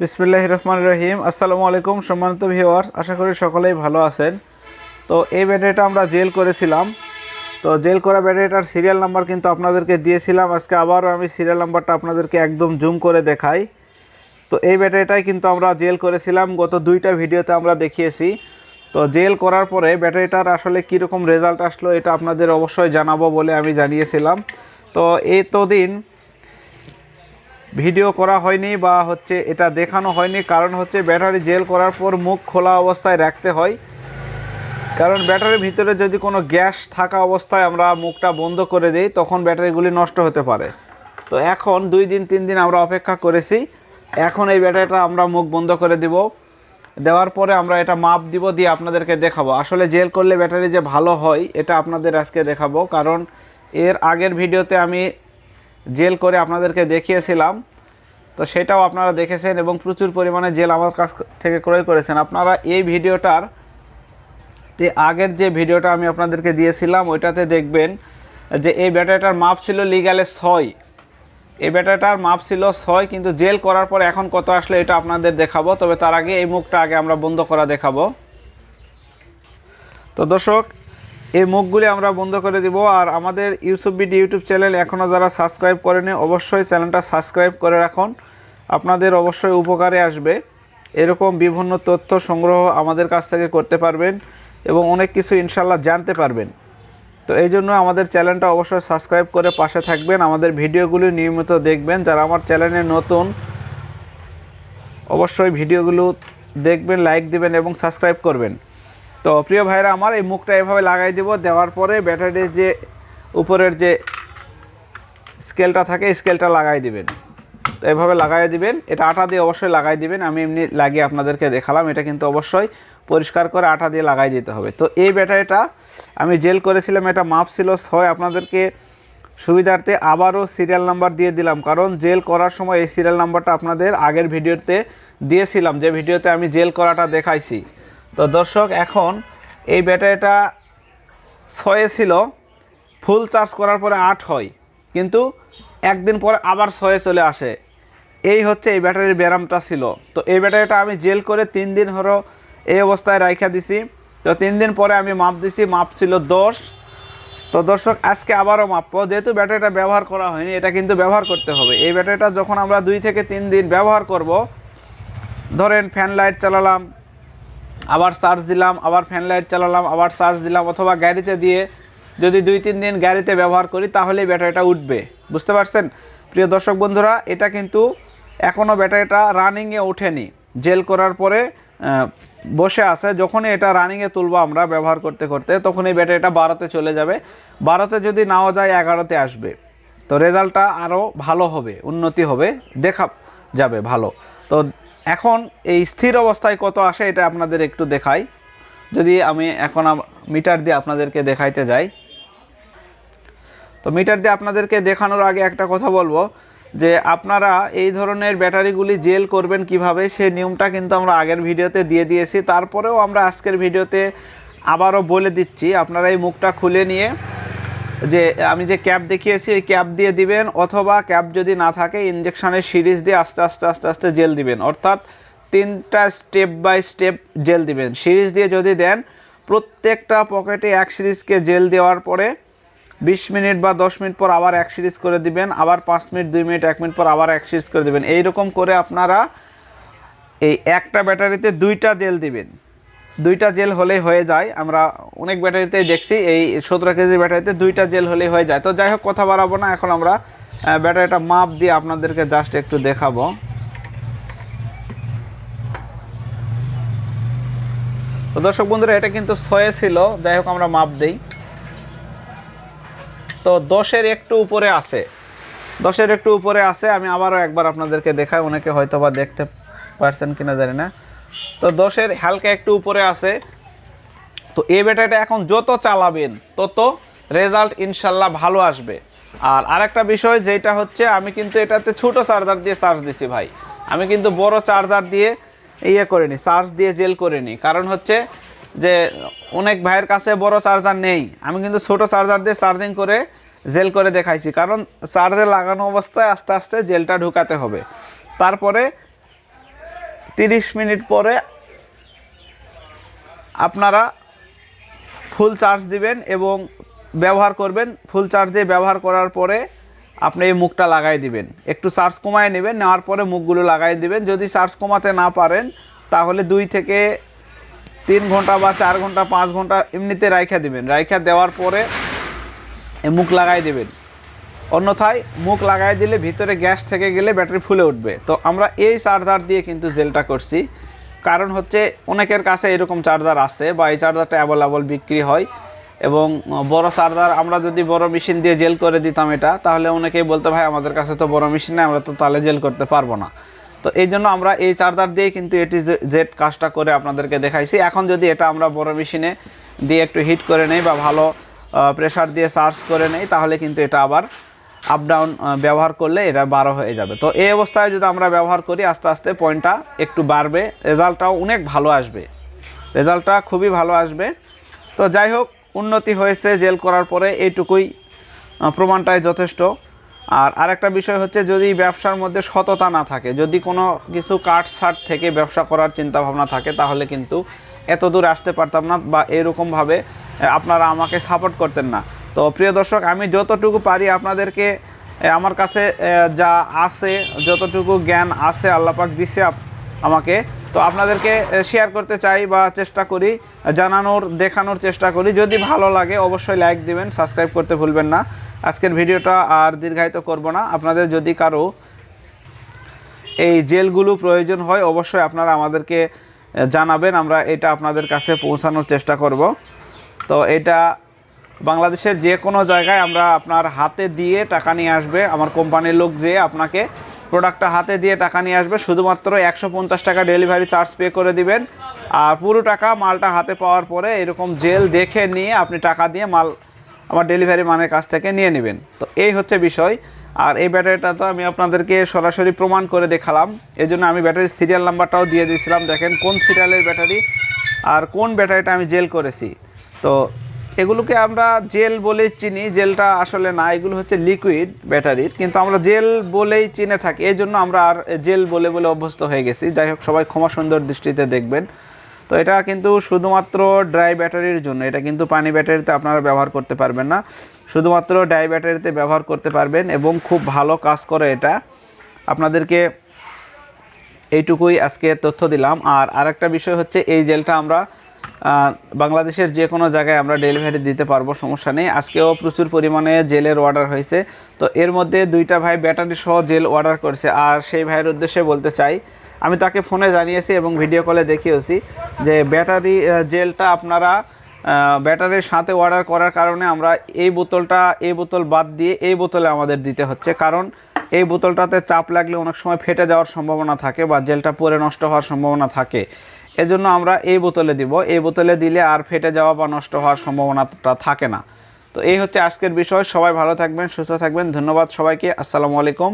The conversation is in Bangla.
বিসমিল্লাহ রহমান রহিম। আসসালামু আলাইকুম, সম্মানিত ভিউয়ার্স আশা করি সকলেই ভালো আছেন। তো এই ব্যাটারিটা আমরা জেল করেছিলাম। তো জেল করা ব্যাটারিটার সিরিয়াল নাম্বার কিন্তু আপনাদেরকে দিয়েছিলাম। আজকে আবারও আমি সিরিয়াল নাম্বারটা আপনাদেরকে একদম জুম করে দেখাই। তো এই ব্যাটারিটাই কিন্তু আমরা জেল করেছিলাম। গত দুইটা ভিডিওতে আমরা দেখিয়েছি। তো জেল করার পরে ব্যাটারিটার আসলে কীরকম রেজাল্ট আসলো এটা আপনাদের অবশ্যই জানাব বলে আমি জানিয়েছিলাম। তো এই তো দিন ভিডিও করা হয়নি বা হচ্ছে এটা দেখানো হয়নি। কারণ হচ্ছে ব্যাটারি জেল করার পর মুখ খোলা অবস্থায় রাখতে হয়। কারণ ব্যাটারির ভিতরে যদি কোনো গ্যাস থাকা অবস্থায় আমরা মুখটা বন্ধ করে দিই, তখন ব্যাটারিগুলি নষ্ট হতে পারে। তো এখন দুই দিন, তিন দিন আমরা অপেক্ষা করেছি। এখন এই ব্যাটারিটা আমরা মুখ বন্ধ করে দিব। দেওয়ার পরে আমরা এটা মাপ দিব, দিয়ে আপনাদেরকে দেখাবো। আসলে জেল করলে ব্যাটারি যে ভালো হয়, এটা আপনাদের আজকে দেখাবো। কারণ এর আগের ভিডিওতে আমি জেল করে আপনাদেরকে দেখিয়েছিলাম। তো সেটাও আপনারা দেখেছেন এবং প্রচুর পরিমাণে জেল আমার কাছ থেকে ক্রয় করেছেন। আপনারা এই ভিডিওটার যে আগের যে ভিডিওটা আমি আপনাদেরকে দিয়েছিলাম, ওইটাতে দেখবেন যে এই ব্যাটারিটার মাপ ছিল লিগালে ছয়। এই ব্যাটারিটার মাপ ছিল ছয়, কিন্তু জেল করার পর এখন কত আসলে এটা আপনাদের দেখাবো, তবে তার আগে এই মুখটা আগে আমরা বন্ধ করা দেখাবো। তো দর্শক এই মুখগুলি আমরা বন্ধ করে দিব আর আমাদের ইউসুফ বিডি ইউটিউব চ্যানেল এখনও যারা সাবস্ক্রাইব করেনি, অবশ্যই চ্যানেলটা সাবস্ক্রাইব করে রাখুন। আপনাদের অবশ্যই উপকারে আসবে। এরকম বিভিন্ন তথ্য সংগ্রহ আমাদের কাছ থেকে করতে পারবেন এবং অনেক কিছু ইনশাল্লাহ জানতে পারবেন। তো এই জন্য আমাদের চ্যানেলটা অবশ্যই সাবস্ক্রাইব করে পাশে থাকবেন। আমাদের ভিডিওগুলি নিয়মিত দেখবেন। যারা আমার চ্যানেলে নতুন, অবশ্যই ভিডিওগুলো দেখবেন, লাইক দিবেন এবং সাবস্ক্রাইব করবেন। তো প্রিয় ভাইরা, আমার এই মুখটা এভাবে লাগাই দিব। দেওয়ার পরে ব্যাটারির যে উপরের যে স্কেলটা থাকে স্কেলটা লাগাই দিবেন। তো এভাবে লাগাই দিবেন। এটা আটা দিয়ে অবশ্যই লাগাই দিবেন। আমি এমনি লাগিয়ে আপনাদেরকে দেখালাম। এটা কিন্তু অবশ্যই পরিষ্কার করে আটা দিয়ে লাগাই দিতে হবে। তো এই ব্যাটারিটা আমি জেল করেছিলাম। এটা মাপ ছিল ছয়। আপনাদেরকে সুবিধার্থে আবারও সিরিয়াল নাম্বার দিয়ে দিলাম। কারণ জেল করার সময় এই সিরিয়াল নাম্বারটা আপনাদের আগের ভিডিওতে দিয়েছিলাম। যে ভিডিওতে আমি জেল করাটা দেখাইছি। তো দর্শক, এখন এই ব্যাটারিটা ছয়ে ছিল, ফুল চার্জ করার পরে আট হয়, কিন্তু একদিন পরে আবার ছয়ে চলে আসে। এই হচ্ছে এই ব্যাটারির ব্যারামটা ছিল। তো এই ব্যাটারিটা আমি জেল করে তিন দিন হলো এই অবস্থায় রাইখা দিছি। তো তিন দিন পরে আমি মাপ দিছি, মাপ ছিল দশ। তো দর্শক, আজকে আবারও মাপবো। যেহেতু ব্যাটারিটা ব্যবহার করা হয়নি, এটা কিন্তু ব্যবহার করতে হবে। এই ব্যাটারিটা যখন আমরা দুই থেকে তিন দিন ব্যবহার করব, ধরেন ফ্যান লাইট চালালাম আবার চার্জ দিলাম, আবার ফ্যান লাইট চালালাম, আবার চার্জ দিলাম, অথবা গাড়িতে দিয়ে যদি দুই তিন দিন গাড়িতে ব্যবহার করি, তাহলেই ব্যাটারিটা উঠবে। বুঝতে পারছেন? প্রিয় দর্শক বন্ধুরা, এটা কিন্তু এখনও ব্যাটারিটা রানিংয়ে ওঠেনি। জেল করার পরে বসে আছে। যখনই এটা রানিংয়ে তুলবো আমরা ব্যবহার করতে করতে তখন এই ব্যাটারিটা বারোতে চলে যাবে। বারোতে যদি নাও যায়, এগারোতে আসবে। তো রেজাল্টটা আরও ভালো হবে, উন্নতি হবে, দেখা যাবে ভালো। তো এখন এই স্থির অবস্থায় কত আসে এটা আপনাদের একটু দেখাই। যদি আমি এখন মিটার দিয়ে আপনাদেরকে দেখাইতে যাই। তো মিটার দিয়ে আপনাদেরকে দেখানোর আগে একটা কথা বলব, যে আপনারা এই ধরনের ব্যাটারিগুলি জেল করবেন কীভাবে সেই নিয়মটা কিন্তু আমরা আগের ভিডিওতে দিয়ে দিয়েছি। তারপরেও আমরা আজকের ভিডিওতে আবারও বলে দিচ্ছি, আপনারা এই মুখটা খুলে নিয়ে যে, আমি যে ক্যাপ দেখিয়েছি ওই ক্যাপ দিয়ে দিবেন, অথবা ক্যাপ যদি না থাকে ইঞ্জেকশনের সিরিজ দিয়ে আস্তে আস্তে আস্তে আস্তে জেল দিবেন। অর্থাৎ তিনটা স্টেপ বাই স্টেপ জেল দিবেন। সিরিজ দিয়ে যদি দেন, প্রত্যেকটা পকেটে এক সিরিজকে জেল দেওয়ার পরে বিশ মিনিট বা দশ মিনিট পর আবার এক সিরিজ করে দিবেন, আবার পাঁচ মিনিট, দুই মিনিট, এক মিনিট পর আবার এক সিরিজ করে দিবেন। এইরকম করে আপনারা এই একটা ব্যাটারিতে দুইটা জেল দিবেন। দুইটা জেল হলে হয়ে যায়। আমরা অনেক ব্যাটারিতেই দেখছি, এই সতেরো কেজি ব্যাটারিতে দুইটা জেল হলেই হয়ে যায়। তো যাই হোক, কথা বাড়াবো না, এখন আমরা ব্যাটারিটা মাপ দিয়ে আপনাদেরকে জাস্ট একটু দেখাবো। তো দর্শক বন্ধুরা, এটা কিন্তু ছয়ে ছিল, যাই হোক, আমরা মাপ দিই। তো দশের একটু উপরে আছে। দশের একটু উপরে আছে, আমি আবারও একবার আপনাদেরকে দেখাই, অনেকে হয়তো বা দেখতে পারছেন কিনা জানি না। তো দশের হালকা একটু উপরে আছে। তো এই ব্যাটারিটা এখন যত চালাবেন, তত রেজাল্ট ইনশাল্লাহ ভালো আসবে। আর আরেকটা বিষয় যেটা হচ্ছে, আমি কিন্তু এটাতে ছোট চার্জার দিয়ে চার্জ দিছি ভাই। আমি কিন্তু বড় চার্জার দিয়ে ইয়ে করিনি চার্জ দিয়ে জেল করিনি কারণ হচ্ছে যে অনেক ভাইয়ের কাছে বড় চার্জার নেই। আমি কিন্তু ছোট চার্জার দিয়ে চার্জিং করে জেল করে দেখাইছি। কারণ চার্জে লাগানো অবস্থায় আস্তে আস্তে জেলটা ঢুকাতে হবে। তারপরে তিরিশ মিনিট পরে আপনারা ফুল চার্জ দিবেন এবং ব্যবহার করবেন। ফুল চার্জ দিয়ে ব্যবহার করার পরে আপনি এই মুখটা লাগাই দিবেন। একটু চার্জ কমায় নেবেন, নেওয়ার পরে মুখগুলো লাগাই দিবেন। যদি চার্জ কমাতে না পারেন, তাহলে দুই থেকে তিন ঘণ্টা বা চার ঘণ্টা, পাঁচ ঘণ্টা এমনিতে রাইখা দিবেন। রাইখা দেওয়ার পরে মুখ লাগাই দেবেন। অন্যথায় মুখ লাগাই দিলে ভিতরে গ্যাস থেকে গেলে ব্যাটারি ফুলে উঠবে। তো আমরা এই চার্জার দিয়ে কিন্তু জেলটা করছি। কারণ হচ্ছে অনেকের কাছে এরকম চার্জার আছে বা এই চার্জারটা অ্যাভেলেবল বিক্রি হয়। এবং বড় চার্জার আমরা যদি বড় মেশিন দিয়ে জেল করে দিতাম এটা, তাহলে অনেকেই বলতে, ভাই, আমাদের কাছে তো বড় মেশিন নেই, আমরা তো তাহলে জেল করতে পারব না। তো এই জন্য আমরা এই চার্জার দিয়ে কিন্তু এটি জেড কাজটা করে আপনাদেরকে দেখাইছি। এখন যদি এটা আমরা বড় মেশিনে দিয়ে একটু হিট করে নেই বা ভালো প্রেশার দিয়ে চার্জ করে নেই, তাহলে কিন্তু এটা আবার আপ ডাউন ব্যবহার করলে এটা বারো হয়ে যাবে। তো এই অবস্থায় যদি আমরা ব্যবহার করি, আস্তে আস্তে পয়েন্টটা একটু বাড়বে, রেজাল্টটাও অনেক ভালো আসবে। রেজাল্টটা খুবই ভালো আসবে। তো যাই হোক, উন্নতি হয়েছে জেল করার পরে এইটুকুই প্রমাণটাই যথেষ্ট। আর আরেকটা বিষয় হচ্ছে, যদি ব্যবসার মধ্যে সততা না থাকে, যদি কোনো কিছু কাট সাট থেকে ব্যবসা করার চিন্তা ভাবনা থাকে, তাহলে কিন্তু এত দূর আসতে পারতাম না বা এরকমভাবে আপনারা আমাকে সাপোর্ট করতেন না। তো প্রিয় দর্শক, আমি যতটুকু পারি আপনাদেরকে আমার কাছে যা আছে, যতটুকু জ্ঞান আছে আল্লাপাক দিছে আমাকে। তো আপনাদেরকে শেয়ার করতে চাই বা চেষ্টা করি, জানানোর, দেখানোর চেষ্টা করি। যদি ভালো লাগে, অবশ্যই লাইক দিবেন সাবস্ক্রাইব করতে ভুলবেন না। আজকের ভিডিওটা আর দীর্ঘায়িত করব না। আপনাদের যদি কারও এই জেলগুলো প্রয়োজন হয়, অবশ্যই আপনারা আমাদেরকে জানাবেন। আমরা এটা আপনাদের কাছে পৌঁছানোর চেষ্টা করব। তো এটা বাংলাদেশের যে কোনো জায়গায় আমরা আপনার হাতে দিয়ে টাকা নিয়ে আসবে, আমার কোম্পানির লোক যেয়ে আপনাকে প্রোডাক্টটা হাতে দিয়ে টাকা নিয়ে আসবে, শুধুমাত্র একশো পঞ্চাশ টাকা ডেলিভারি চার্জ পে করে দিবেন। আর পুরো টাকা মালটা হাতে পাওয়ার পরে এরকম জেল দেখে নিয়ে আপনি টাকা দিয়ে মাল আমার ডেলিভারি মানের কাছ থেকে নিয়ে নেবেন। তো এই হচ্ছে বিষয়। আর এই ব্যাটারিটা তো আমি আপনাদেরকে সরাসরি প্রমাণ করে দেখালাম। এই জন্য আমি ব্যাটারির সিরিয়াল নাম্বারটাও দিয়ে দিয়েছিলাম। দেখেন কোন সিরিয়ালের ব্যাটারি আর কোন ব্যাটারিটা আমি জেল করেছি। তো এগুলোকে আমরা জেল বলেই চিনি, জেলটা আসলে না, এগুলো হচ্ছে লিকুইড ব্যাটারির কিন্তু আমরা জেল বলেই চিনে থাকি এই জন্য আমরা আর জেল বলে বলে অভ্যস্ত হয়ে গেছি। যাই হোক, সবাই ক্ষমা সুন্দর দৃষ্টিতে দেখবেন। তো এটা কিন্তু শুধুমাত্র ড্রাই ব্যাটারির জন্য, এটা কিন্তু পানি ব্যাটারিতে আপনারা ব্যবহার করতে পারবেন না। শুধুমাত্র ড্রাই ব্যাটারিতে ব্যবহার করতে পারবেন এবং খুব ভালো কাজ করে এটা। আপনাদেরকে এইটুকুই আজকে তথ্য দিলাম। আর আরেকটা বিষয় হচ্ছে, এই জেলটা আমরা বাংলাদেশের যে কোনো জায়গায় আমরা ডেলিভারি দিতে পারব, সমস্যা নেই। আজকেও প্রচুর পরিমাণে জেলের অর্ডার হয়েছে। তো এর মধ্যে দুইটা ভাই ব্যাটারি সহ জেল অর্ডার করেছে। আর সেই ভাইয়ের উদ্দেশ্যে বলতে চাই, আমি তাকে ফোনে জানিয়েছি এবং ভিডিও কলে দেখিয়েছি যে ব্যাটারি জেলটা আপনারা ব্যাটারির সাথে অর্ডার করার কারণে আমরা এই বোতলটা, এই বোতল বাদ দিয়ে এই বোতলে আমাদের দিতে হচ্ছে। কারণ এই বোতলটাতে চাপ লাগলে অনেক সময় ফেটে যাওয়ার সম্ভাবনা থাকে বা জেলটা পরে নষ্ট হওয়ার সম্ভাবনা থাকে। এজন্য আমরা এই বোতলে দিব। এই বোতলে দিলে আর ফেটে যাওয়া বা নষ্ট হওয়ার সম্ভাবনাটা থাকে না। তো এই হচ্ছে আজকের বিষয়। সবাই ভালো থাকবেন, সুস্থ থাকবেন। ধন্যবাদ সবাইকে। আসসালামু আলাইকুম।